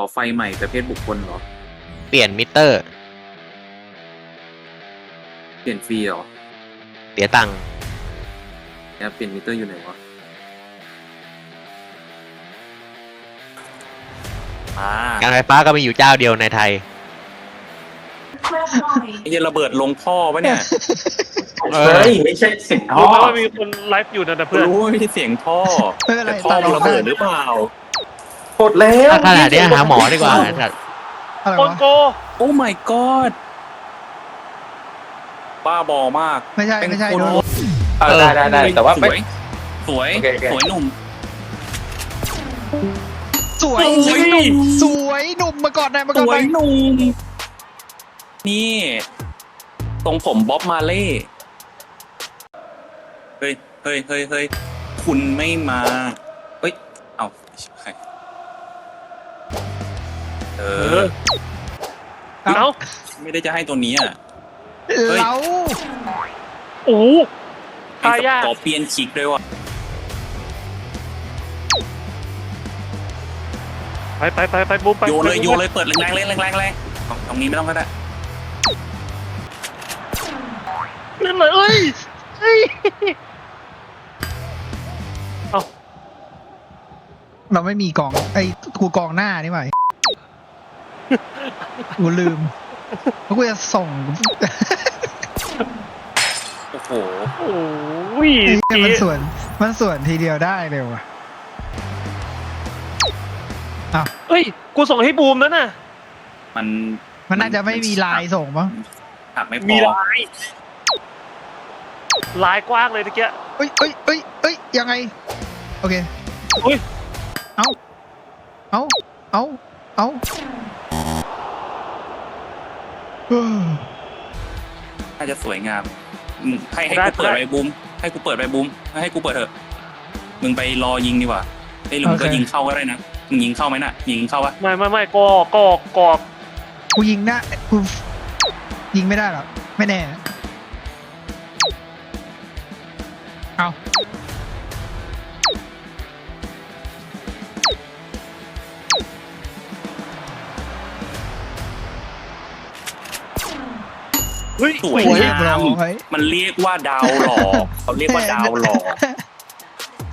อไฟใหม่ประเภทบุคคลเหรอ เปลี่ยนมิเตอร์ เปลี่ยนฟรีเหรอเสียตังค์เนี่ยเปลี่ยนมิเตอร์อยู่ไหนวะ อ่าการไฟฟ้าก็มีอยู่เจ้าเดียวในไทย ไอ้เหี้ยระเบิดลงท่อปะเนี่ยเออเฮ้ย ไม่ใช่เสิงท่อรู้ไหมว่ามีคนไลฟ์อยู่นะแต่กูเพื่อนรู้ว่าไม่ใช่เสียงท่อไม่เป็นไรแต่ท่อมันระเบิดหรือเปล่า กดแล้วถ้าขนาดเนี้ยหาหมอดีกว่าไอ้สัตว์อะไรคนวะโก โอ้ my god บ้าบอมากไม่ใช่เป็นไม่ใช่คนโดนเออได้ได้ได้แต่ว่าสไม่ วย สวย โอเคโอเค สวยหนุ่ม สวยสวยหนุ่ม สวยหนุ่มมาก่อนได้มาสก่อนวได้ยหนุ่ม นี่ทรงผมบ๊อบมาเล่ เฮ้ยเฮ้ยเฮ้ยเฮ้ยคุณไม่มา เฮ้ย เอาไม่ใช่ เออ เอ้าไม่ได้จะให้ตัวนี้อะ เฮ้ย เราโอ้โหไอ้ทายาทสกอร์เปียนคิกด้วยว่ะไปไปไปไปบูมไปโยนเลยไปโยนเลยเปิดแรงๆเลยแรงๆเลยตรงตรงนี้ไม่ต้องก็ได้นั่นเลยเอ้ยเอ้ยเราไม่มีกองไอ้กูกองหน้านี่หว่า กูลืมแล้วกูจะส่งโอ้โหโอ้ยไอ้เหี้ยมันส่วน มันส่วนทีเดียวได้เลยว่ะเอ้ย กูส่งให้บูมแล้วน่ะ มันมันน่าจะไม่มีลายส่งมั้งหักไม่พมีอลายลายกว้างเลยตะเกียเอ้ยเอ้ยเอ้ยเอ้ยยังไง โอเคอุ้ย เอาเอาเอาเอาเออ น่าจะสวยงามอืมให้ให้กูเปิดใบบูมให้กูเปิดใบบูมให้กูเปิดเถอะมึงไปรอยิงดีกว่าไอ้ยหรือมึงก็ยิงเข้าก็ได้นะมึงยิงเข้าไหมน่ะยิงเข้าปะไม่ไม่ไม่กอกกอกกอกกูยิงหน้ากูยิงไม่ได้หรอกไม่แน่เอา เฮ้ยสวยเรีงายบร้มอยมันเรียกว่าดาวหลอกเขาเรียกว่าดาวหลอก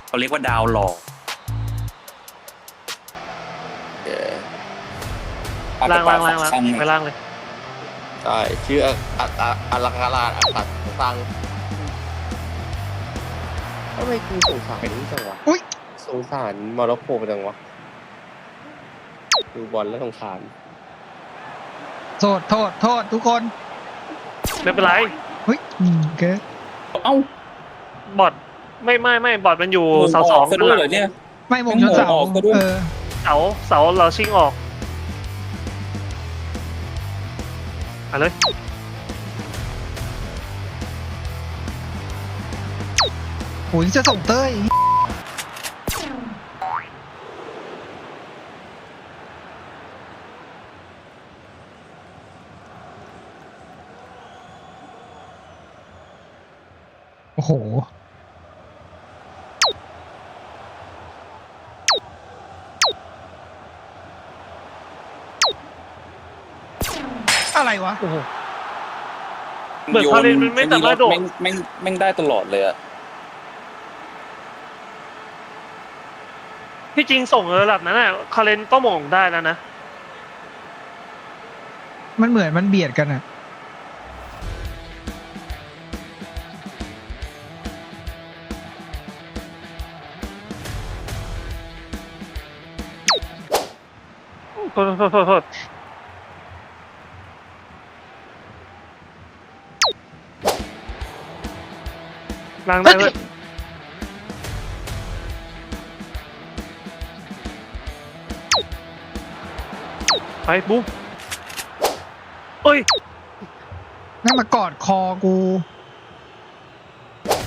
เขาเรียกว่าดาวหลอกเออล่างล่างล่างล่างช่ไงไปล่างเลยใช่ชื่ออัตอัตอัลังกาลาอัตตัดฟังทำไมกูสงสารนี่จังวะอุ๊ยสงสารมร็อกโกจังวะดูบอลแล้วสงสารโทษโทษโทษทุกคน ไม่เป็นไร เฮ้ยอืมเกิดเอ้าบอดไม่ไม่ไม่บอดมันอยู่มึงเสาอสออกงซะด้วยเหรอเนี่ย ไม่มงชนเสาไม่หมดออกก็ด้วย เออเสาเสาเราชิงออกเอาเลยโอ้ยจะส่งเต้ย โอ้โห อะไรวะ โอ้โห เหมือนพาเลนมันไม่สามารถโดด แม่งแม่งแม่งได้ตลอดเลยอะที่จริงส่งระดับนั้นน่ะคาเลนก็มองได้แล้วนะ มันเหมือนมันเบียดกันอะ โทษโทษโทษล้างได้เว้ยไปบุ๊มเอ้ยแม่งมากอดคอกู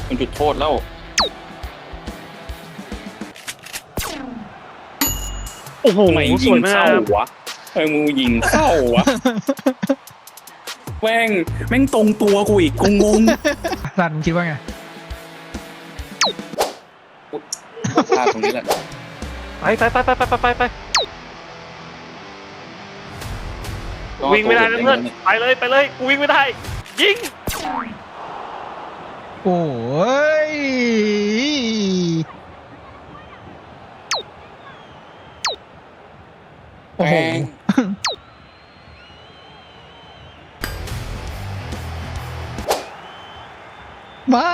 มันจุดโทษแล้ว โอ้โหทำไมสยิวงยมาเข้ากวะเออมึงยิงเข้าวะแม่งแม่งตรงตัวกูอีกกูงงรันคิดว่าไงพลาดตรงนี้แหละไปไปไปไปไปไปไปวิ่งไม่ได้นะเพื่อนไปเลยไปเลยกูวิ่งไม่ได้ ยิง โอ้ย โอ้โห แม่งไม่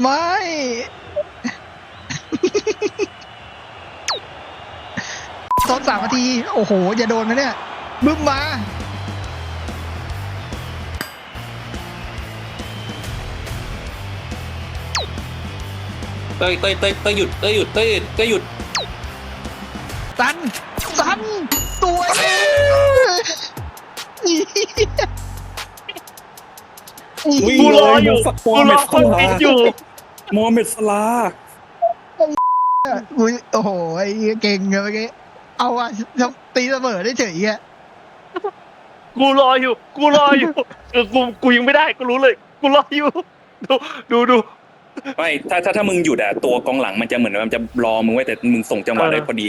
ไม่ตอนสามนาที โอ้โห อย่าโดนนะเนี่ย บึ้มมา เต้ยเต้ยเต้ยเต้ยหยุดเต้ยหยุดเต้ยหยุดเต้ยหยุด สันสันตัวเองอีกูรออยู่กูรอคนติดอยู่โมฮัมเหม็ดสลากูโอ้โหไอ้เหี้ยเก่งเลยเมื่อกี้เอาอะตีเสมอได้เฉยอะกูรออยู่ กูรออยู่เออกูกูยิงไม่ได้กูรู้เลย กูรออยู่ ดูดูดูไม่ถ้าถ้าถ้ามึงหยุดอะตัวกองหลังมันจะเหมือนมันจะรอมึงไว้แต่มึงส่งจังหวะได้พอดี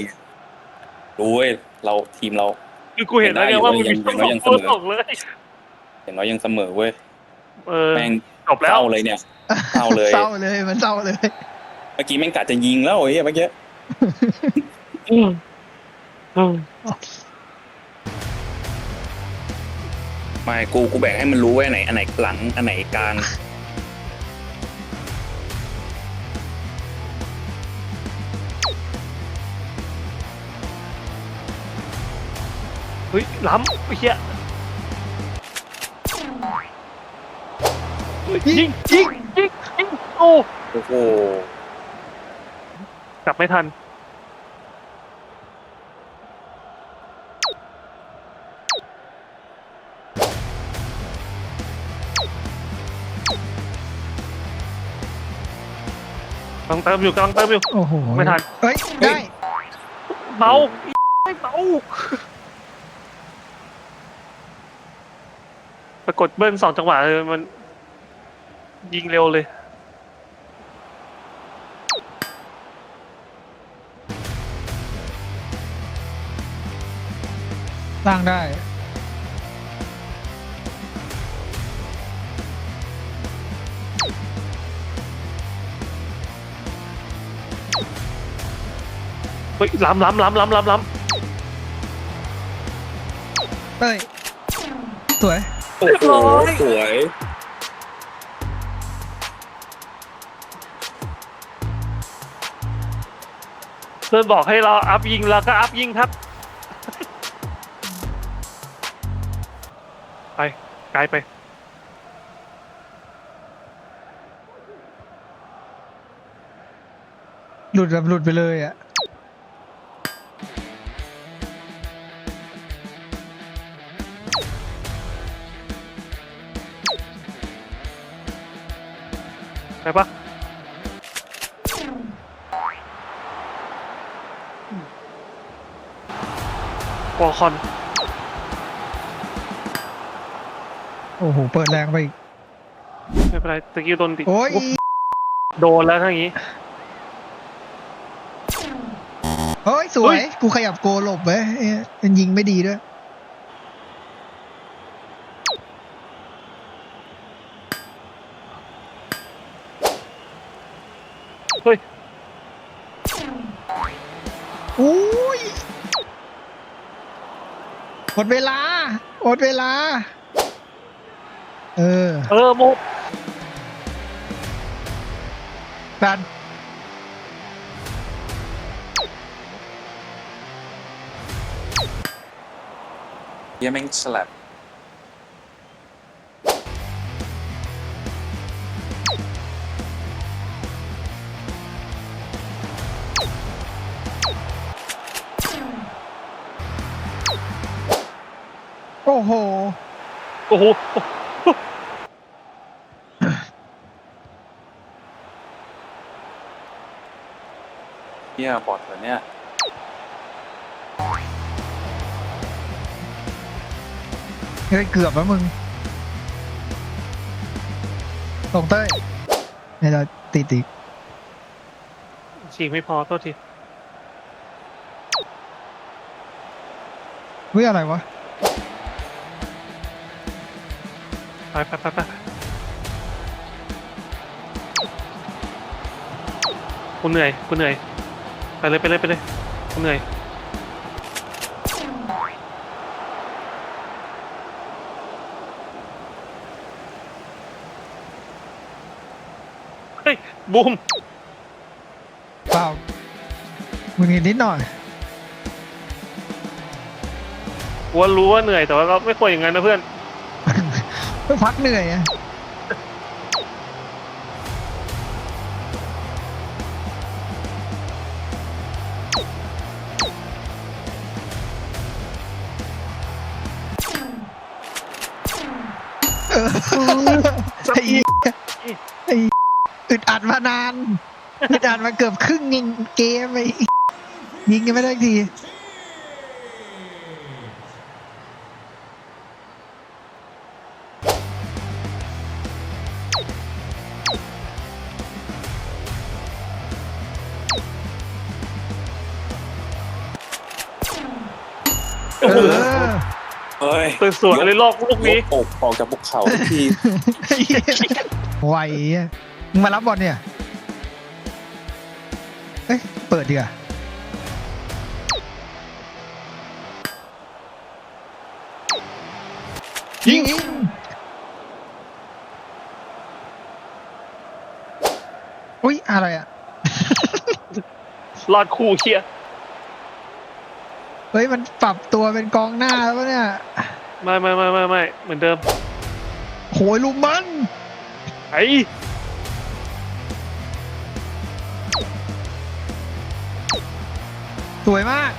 ดูเว้ยเราทีมเรา คือกูเห็นแล้วไงว่ามึงมียังยังตัวเสมอส่งเลย อย่างน้อยยังเสมอเว้ยเออแม่งจบแล้วเศร้าเลยเนี่ยเศร้าเลยเศร้าเลยมันเศร้าเลย เมื่อกี้แม่งกะจะยิงแล้วไอ้เหี้ยเมื่อกี้อืมอืมไม่กูกูแบ่งให้มันรู้ไว้อันไหนอันไหนหลังอันไหนกลาง เฮ้ยล้ำไอ้เหี้ยเฮ้ยยิงยิงยิงยิงโอ้โอ้โหกลับไม่ทันกำลังเติมอยู่กำลังเติมอยู่โอ้โหไม่ทันเฮ้ยได้เมาไม่เมา ปรากฏเบิ้ลสองจังหวะเลยมัน ยิงเร็วเลย สร้างได้ เฮ้ยล้ำล้ำล้ำล้ำล้ำล้เฮ้ย สวย โอ้โหสวยำเพื่อนบอกให้เราอัพยิงเราก็อัพยิงครับ ไปไกลไป หลุดแบบหลุดไปเลยอะ ไปปะวอลคอน โอ้โห เปิดแรงไปอีกไม่เป็นไรตะกี้โดนติดโอ้ย โดนแล้วทั้งนี้ เฮ้ย สวยกูขยับโกหลบไว้เอ๊ะมันยิงไม่ดีด้วย หมดเวลา หมดเวลา เออ เออโมดันเหี้ยแม่งฉลับ โอ้โห โอ้โหเหี้ยบอดเหรอเนี่ยเฮ้ยเกือบแล้วมึงตรงเต้ยเนี่ยเราติดอีกฉีกไม่พอโทษทีอฮ้ยอะไรวะ ไปไปไปไปกูเหนื่อยกูเหนื่อย ไปเลยไปเลยไปเลยกูเหนื่อยเฮ้ยบูมเปล่ามึงเห็นนิดหน่อยกูว่ารู้ว่าเหนื่อยแต่ว่าก็ไม่ควรอย่างนั้นนะเพื่อน เพื่อพักเหนื่อยอะเออไอ้ไอ้อึดอัดมานานอึดอัดมาเกือบครึ่งเกมไอ้ยิงกันไม่ได้สักที เออเฮ้ยสวยๆเลยลอกลูกนี้ยกอกออกจากภูเขาทุกทีไวอะมึงมารับบอลเนี่ย เอ้ย เปิดดีกว่ายิงยิงอุ้ย อะไรอะ รอดคู่เชียร์ เฮ้ยมันปรับตัวเป็นกองหน้าแล้วปะเนี่ย ไม่ไม่ไม่ไม่ไม่เหมือนเดิมโหยลุมมัน ไอ้สวยมาก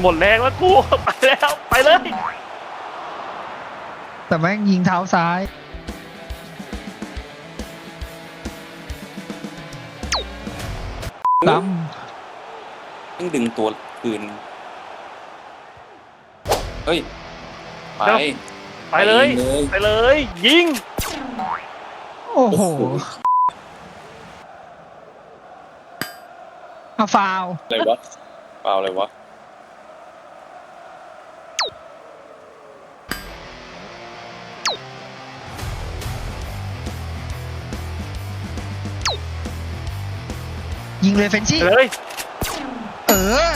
หมดแรงแล้วกู ไปแล้วไปเลย แต่แม่งยิงเท้าซ้าย ซ้ต้องดึงตัวคืน เฮ้ย ไป ไปเลย ไปเลย ยิงำโอ้โหเอาฟาวล์อะไรวะเปล่าอะไรวะ ยิงเลยเฟนชี่ไปเลย เออ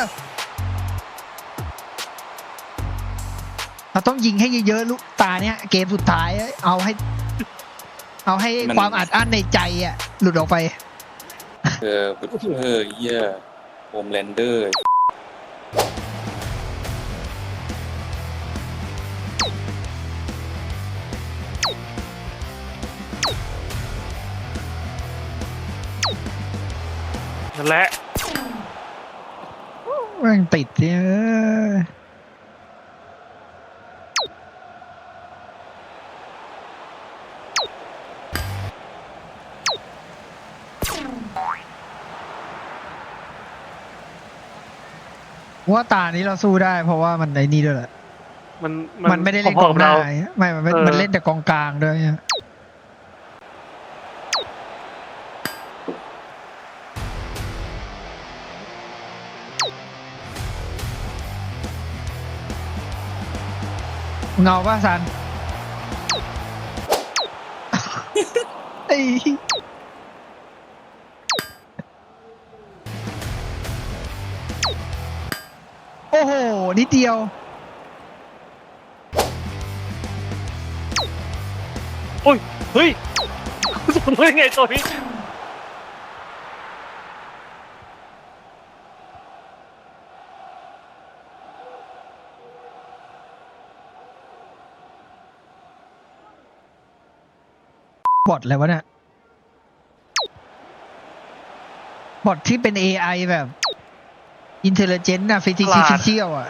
ต้องยิงให้เยอะๆลูกตาเนี้ยเกมสุดท้ายเอาให้ เอาให้มัน ความอัดอั้นในใจอะ หลุดออกไป เออเออเยี่ยโฮมแลนเดอร์ นั่นแหละแม่งติดเนี่ย ว่าตานี้เราสู้ได้ เพราะว่ามันในนี่ด้วยแหละ มันมันไม่ได้เล่นพกอองๆบหน้าเราไม่มันไม่เออมันเล่นแต่กองกลางด้วยเนี่ยเงาป่ะซันไอ้ โอ้โห นิดเดียวเฮ้ยสมมติไงตัวนี้บอทอะไรวะเนี่ยบอทที่เป็น AI แบบ Intelligent อะ Physical อะ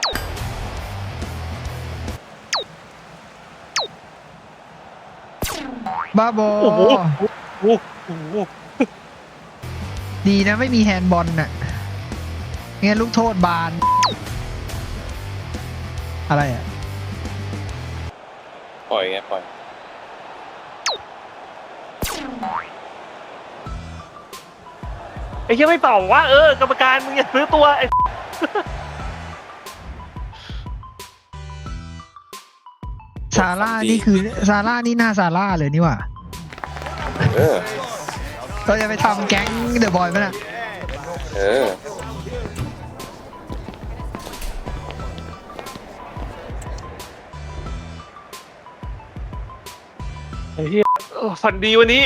บ้าบอโอ้โหโอ้โหดีนะไม่มีแฮนด์บอลน่ะงั้นลูกโทษบาน อะไรอะ ปล่อยไงปล่อย ไอ้เหี้ยังไม่เป่าวะเออกรรมการมึงอย่าซื้อตัวไอ้ ซาร่านี่คือซาร่านี่หน้าซาร่าเลยนี่หว่าเออ เราจะไปทำแก๊งเดอะบอยไหมน่ะเออ ไอ้เหี้ยเออฝันดีวันนี้